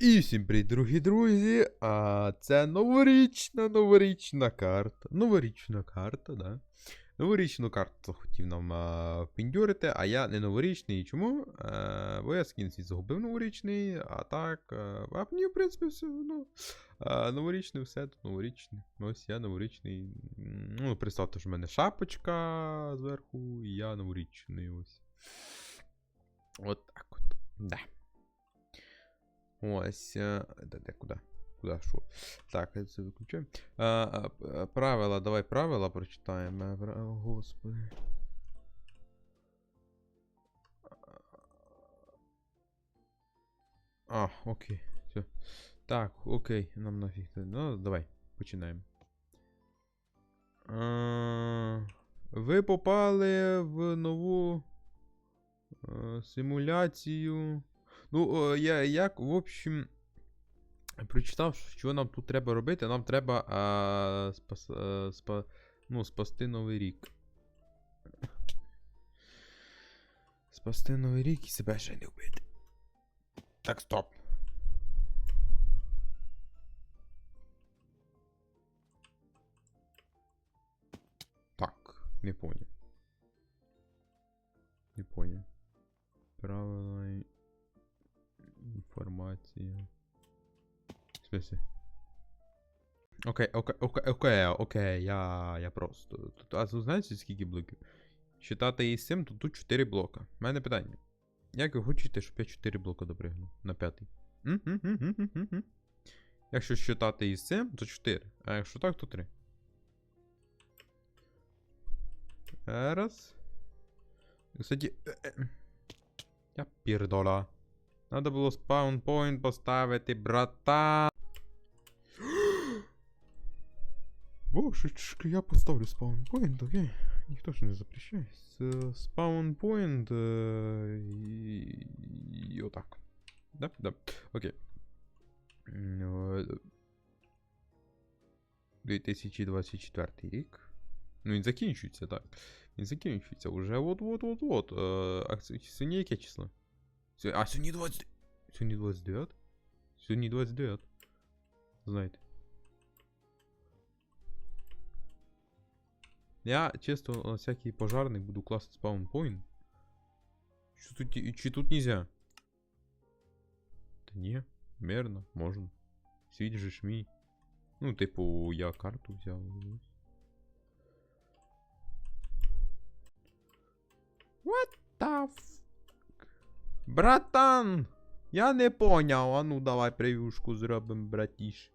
І всім привіт, дорогі друзі. А це новорічна новорічна карта. Новорічна карта, да. Новорічну карту хотів нам а, впіндюрити, а я не новорічний. Чому? А, бо я скін свій загубив новорічний, а так. А, мені, в принципі, все одно. А, новорічний все тут новорічний. Ось я новорічний. Ну, представте, що в мене шапочка зверху, і я новорічний ось. От так от. Да. Ось. е, Де, де, куди? Куди, що? Так, це виключаю. А, а, правила, давай правила прочитаємо. Е, господи. А, окей. Все. Так, окей, нам нафіг. Ну, давай, починаємо. А, ви попали в нову е, симуляцію. Ну, я як, в общем, прочитав, що нам тут треба робити. Нам треба а, спас, а, спа, ну, спасти Новий рік. Спасти Новий рік і себе ще не вбити. Так, стоп. Так, не понял. Не понял. Правила і- інформація. Окей, окей, окей, окей, окей, я, я просто. Тут, а ви знаєте, скільки блоків? Считати із цим, то тут 4 блока. У мене питання. Як ви хочете, щоб я 4 блока допригнув на п'ятий? М? М? М? М? М? М? М? Якщо считати із цим, то 4. А якщо так, то 3. Раз. Кстати, е, е, я пірдола. Надо було спаунпойнт поставити, брата. Божечки, я поставлю спаунпойнт, окей. Ніхто ж не запрещає. С- Спаунпойнт. е, І, і отак. Да? Да. Окей. М, е, 2024 рік. Ну, він закінчується, так. Він закінчується уже от-от-от-от. Е, А це- сьогодні яке число? Сьо- А, сьогодні 20... Сьогодні 29? Сьогодні 29. Знаєте. Я чисто на всякий пожарний буду класти спаунпойнт. Чи тут, і- чи тут нельзя? Та ні, мирно, можна. Світ же ж мій. Ну, типу, я карту взяв. ось. What the f... Братан! Я не поняв, а ну давай прев'юшку зробимо, братіш.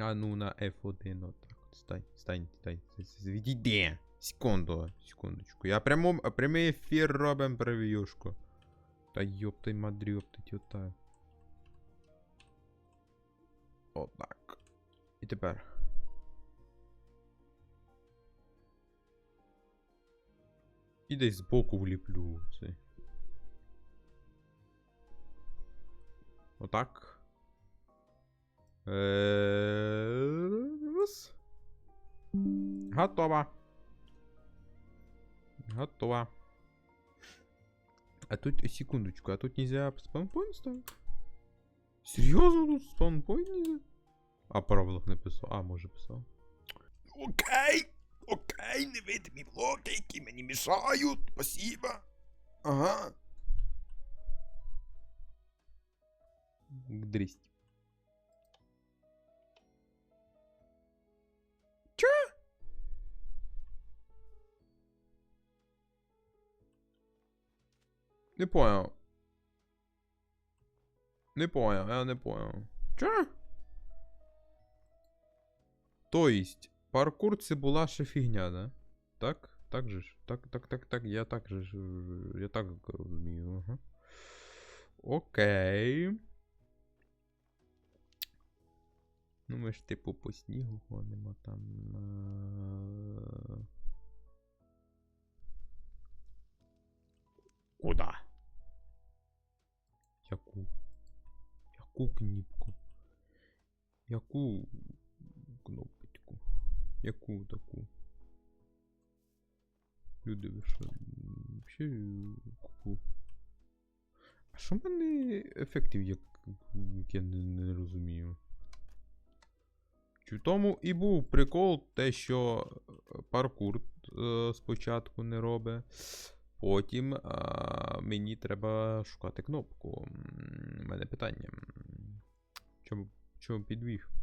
А ну на F1, отак. от. Стань, стань, стань. Відійди. Секунду, секундочку. Я прямо, прямий ефір робимо прев'юшку. Та йоптай мадрьоптать, отак. Отак. І тепер. І десь збоку вліплю це. Отак. Раз. Готово. Готово. А тут, секундочку, а тут нельзя спаунпоинт ставить? Серьезно тут спаунпоинт нельзя? А правилах написав. А, може писав. Окей, окей, невидимі блоки, які мені мішають. Спасибо. Ага. Дрість. Не понял. Не понял, я не понял. Чё? То есть, паркур це була ще фігня, да? Так? Так же ж? Так, так, так, так, я так же ж. Я так розумію. Ага. Окей. Ну, ми ж типу по снігу ходимо там. е, Куда? Яку? Яку кніпку? Яку? Яку таку? Люди, ви? Вообще куку. А що в мене ефектів, як, я не, не розумію? Чи в тому і був прикол, те, що е, паркур е, спочатку не робить. Потім е, мені треба шукати кнопку. У мене питання. Чому, чому підвів?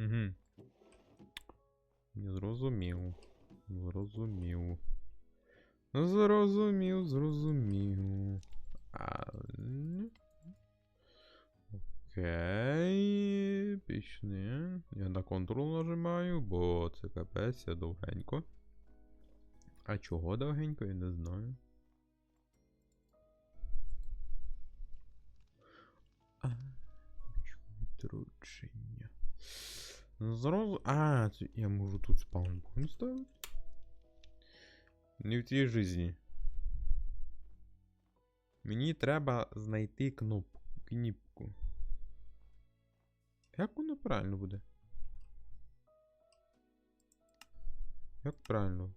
Угу. Зрозумів. Зрозумів. Зрозумів, зрозумів. А... м. Окей. Пішли. Я на контрол нажимаю, бо це капець, я довгенько. А чого довгенько, я не знаю. А, відручення. Зразу. А, я можу тут спаунпойнт ставити? Не в цій житті. Мені треба знайти кнопку. Кніпку. Як воно правильно буде? Як правильно?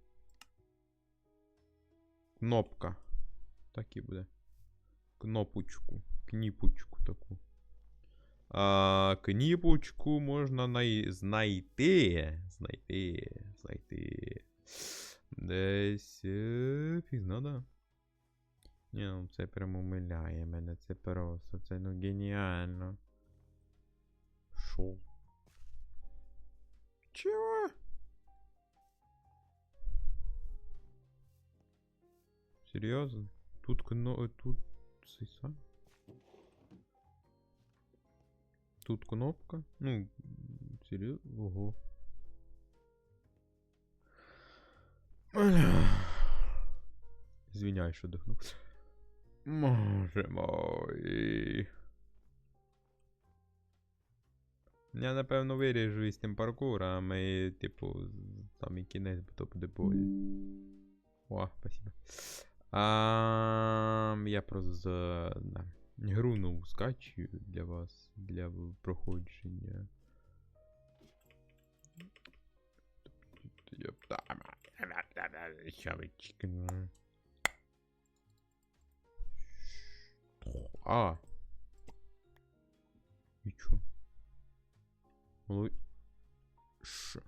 Кнопка. Так і буде. Кнопочку. Кніпочку таку. А, кніпочку можна най... знайти. Знайти. Знайти. Десь. е, Фіг. Ні, ну це прямо умиляє мене. Це просто. Це ну геніально. Шо? Чого? Серйозно? Тут кно... Тут... Цей Тут кнопка? Ну, серйозно? Ого. Извиняй, що дихнув. Боже мой. Я напевно виріжу із тим паркуром, і, типу, самий кінець, бо то буде болі. О, спасибо. А, я просто да, гру нову скачую для вас, для проходження. А. І чо? Моло... Ш.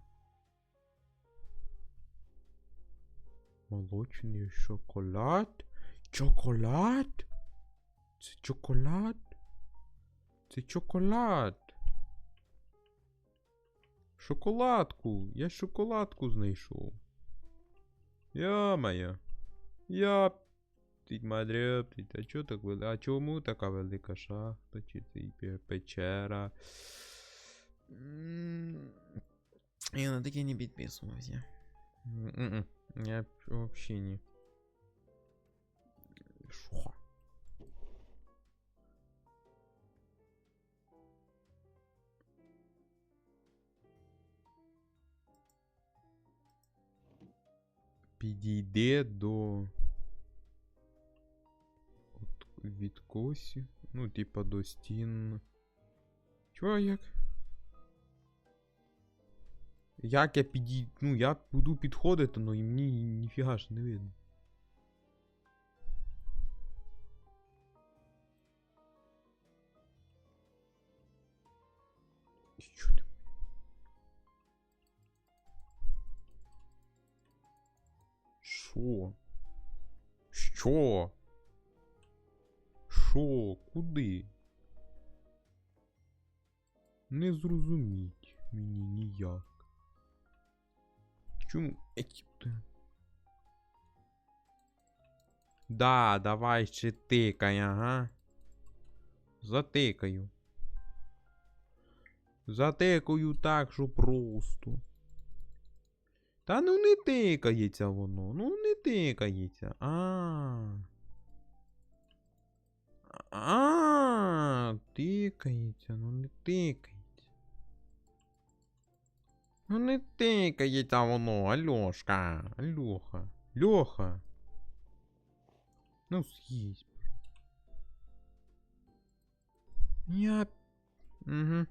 Молочний шоколад? Чоколад? Це чоколад? Це чоколад. Шоколадку. Я шоколадку знайшов. Я-моя. Я ти мадреб, а чо так вели? А чому така велика шахта? Чи це печера? Я на таке не підписувався. Я взагалі не. Шо? Підійде до. От відкосів. Ну, типа до стін. Чого як? Як я підій... Ну, я буду підходити, но і мені ніфіга ж не видно. Що Що? Що? Що? Куди? Не зрозуміть мені ніяк. Чому? Еті ти? Да, давай ще тикай, ага. Затикаю. Затикаю так, що просто. Та ну не тикається воно, ну не тикається. А. А, тикається, ну не тикається. Ну не тикається воно, Альошка, Альоха, Льоха. Ну съїсть. Я... Угу.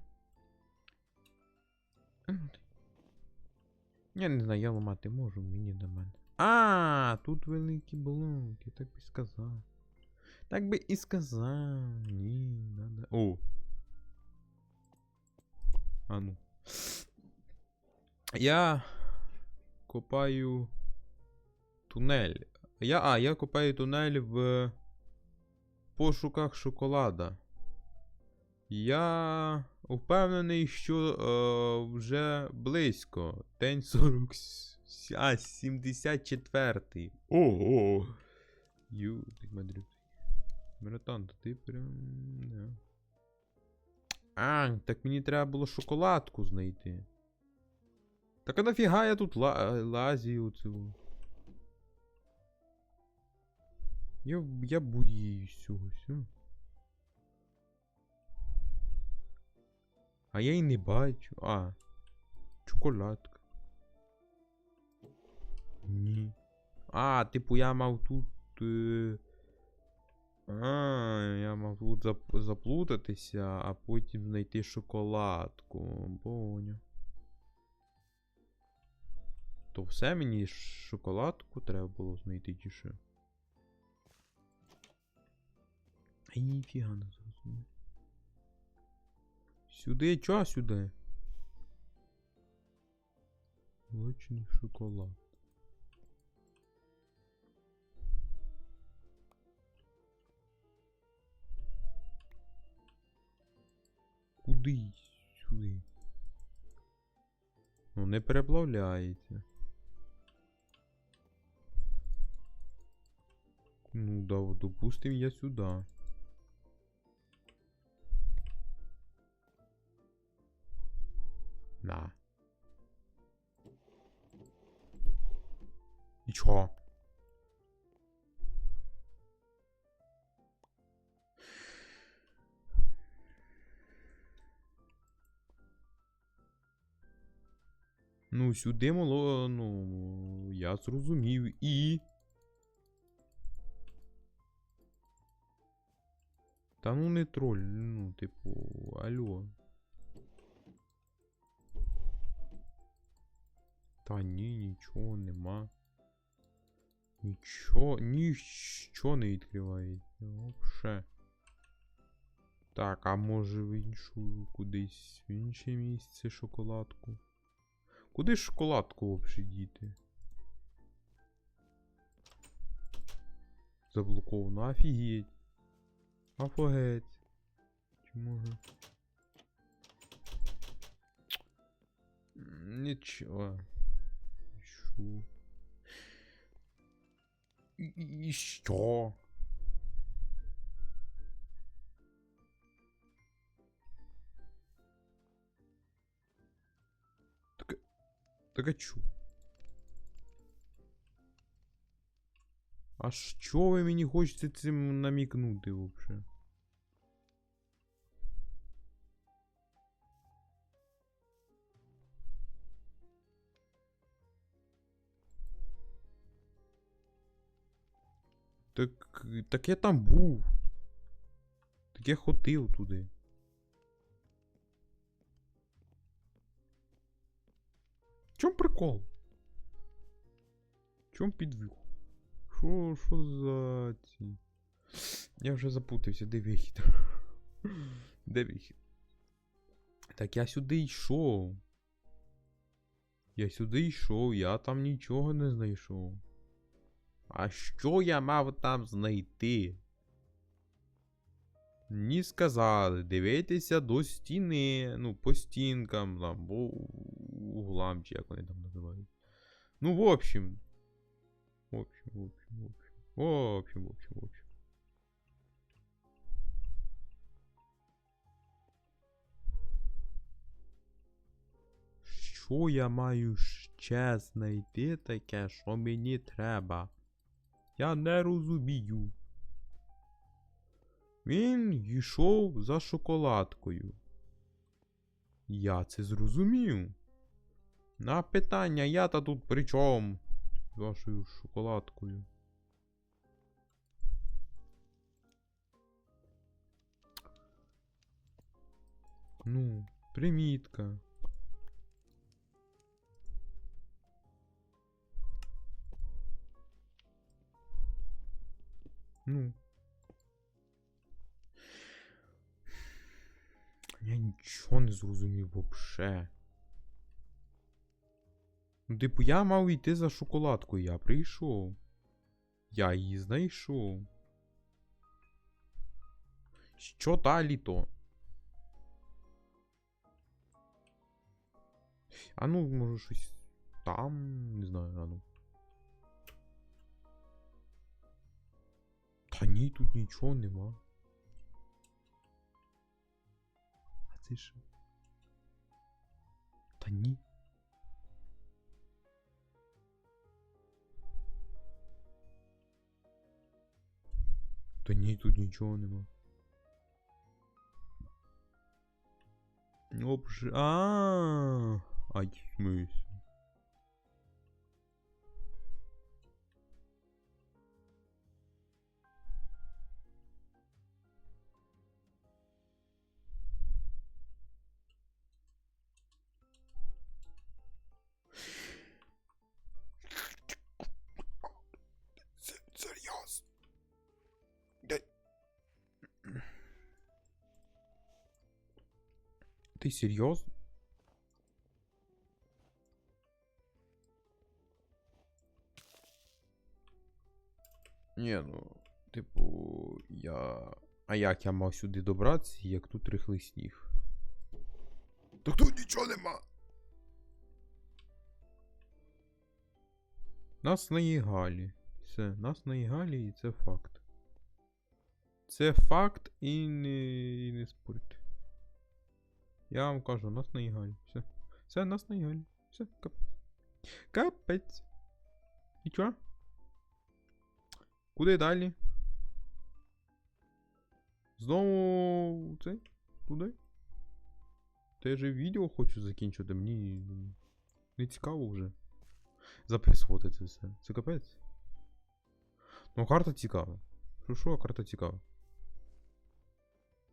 Я не знаю, я ламати можу, мені до мене. А, тут великі блоки, так би сказав. Так би і сказав. Ні, надо. О. А ну. Я копаю тунель. Я, а, я копаю тунель в пошуках шоколада. Я впевнений, що е, вже близько. День 40. А, 74. Ого. Ю, ти мадрю. Братан, то ти прям. Да. А, так мені треба було шоколадку знайти. Так а нафіга я тут ла лазію цього? Я, я боюсь цього всього. А я й не бачу. А. Чоколадка. Ні. А, типу я мав тут. Е... А, я мав тут зап... заплутатися, а потім знайти шоколадку. Поняв. То все мені шоколадку треба було знайти чи? Ай, ніфіга не зрозумів. Сюди, чо сюди? Молочний шоколад. Куди сюди? Ну, не переплавляється. Ну, да, допустим, я сюда. На. Ну, сюди мало, ну, я зрозумів. І. Та ну не троль, ну, типу, алло. Та ні, нічого нема. Нічого, ніщо не відкривається. Вообще. Так, а може в іншу кудись в інше місце шоколадку? Куди шоколадку взагалі діти? Заблоковано, офігеть. Офігеть. Чи може? Нічого. Що? І, і що? Так, так а чо? А що ви мені хочете цим намікнути вообще? Так, так я там був. Так я ходив туди. В чому прикол? В чому підвох? Що, що за ці? Я вже запутався, де вихід? Де вихід? Так я сюди йшов. Я сюди йшов, я там нічого не знайшов. А що я мав там знайти? Мені сказали, дивитися до стіни, ну, по стінкам, там, по углам, чи як вони там називають. Ну, в общем. В общем, в общем, в общем. В общем, в общем, в общем. Що я маю ще знайти таке, що мені треба? Я не розумію. Він йшов за шоколадкою. Я це зрозумів. На питання я та тут при чому? З вашою шоколадкою. Ну, примітка. Ну. Я нічого не зрозумів вообще. Ну, типу, я мав йти за шоколадкою, я прийшов. Я її знайшов. Що далі то? А ну, може, щось там, не знаю, а ну. Та ні, тут нічого нема. А це що? Та ні. Та ні, тут нічого нема. Обж... А, Ай, в смысле? Се- серйозно? Ні, ну, типу, я. А як я мав сюди добратися, як тут рихлий сніг? Так тут нічого нема. Нас наїгалі. Все, нас наїгалі і це факт. Це факт і не, і не спорте. Я вам кажу, нас наїгалі. Все. Все, нас наїгалі. Все, капець. Капець. І чо? Куди далі? Знову це? Туди? Та же відео хочу закінчити, мені не цікаво вже записувати це все. Це капець. Ну, карта цікава. Що що, карта цікава.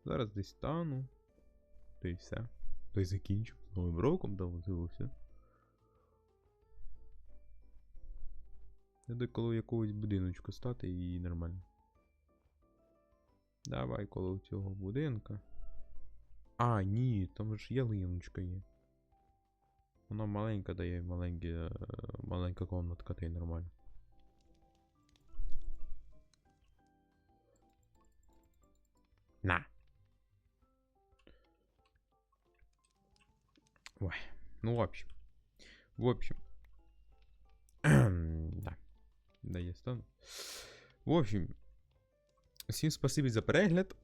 Зараз десь стану. То й все. То й закінчу. З Новим роком там все. До коло якогось будиночку стати і нормально. Давай коло цього будинка. А, ні, там ж ялиночка є. Вона маленька дає маленькі, е, маленька комнатка, та й нормально. На. Ой, ну в общем. В общем. да. Да, я стану. В общем. Всім спасибі за перегляд.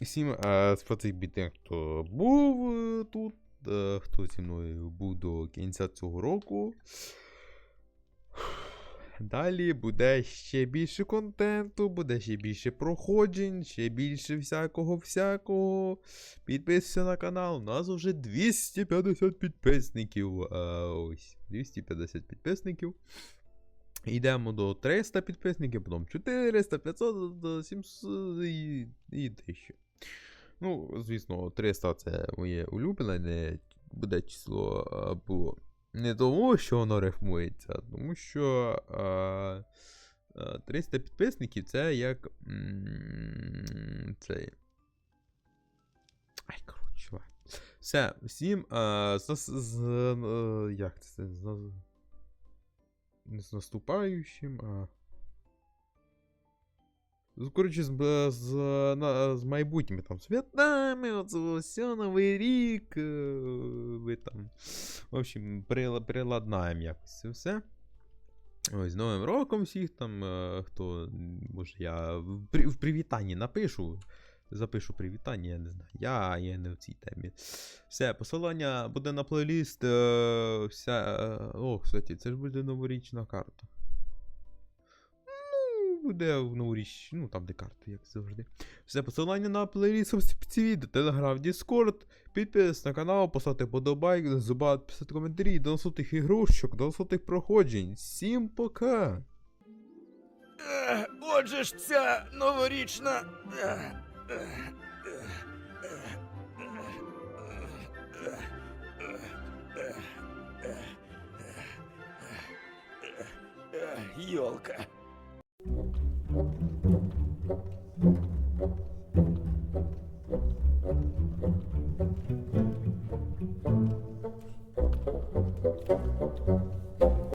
Всім а, спасибі тим, хто був е, тут, а, хто зі мною був до кінця цього року. Далі буде ще більше контенту, буде ще більше проходжень, ще більше всякого всякого. Підписуйся на канал. У нас вже 250 підписників. А, ось, 250 підписників. Йдемо до 300 підписників, потім 400, 500, 700 і, і 1000. Ну, звісно, 300 це моє улюблене буде число, а, бо не тому, що воно рифмується, а тому що а, а, 300 підписників це як. Цей. Ай, коротше. Все, всім з, е, як це? З наступаючим, а. З- Коротше, з, з, на, з майбутніми там святами, оце все, Новий рік. е, Ви там. В общем, прила- приладнаємо якось це все. Ось, з Новим роком всіх там, хто, може, я в, в привітанні напишу. Запишу привітання, я не знаю. Я, я не в цій темі. Все, посилання буде на плейліст. Е, вся, е, о, кстати, це ж буде новорічна карта буде в новоріч, ну там де карти, як завжди. Все посилання на плейліст в відео, телеграм, Діскорд, підпис на канал, писати подобайк, зуба, писати коментарі, до наступних ігрушок, до наступних проходжень. Всім пока! Отже ж ця новорічна. Йолка.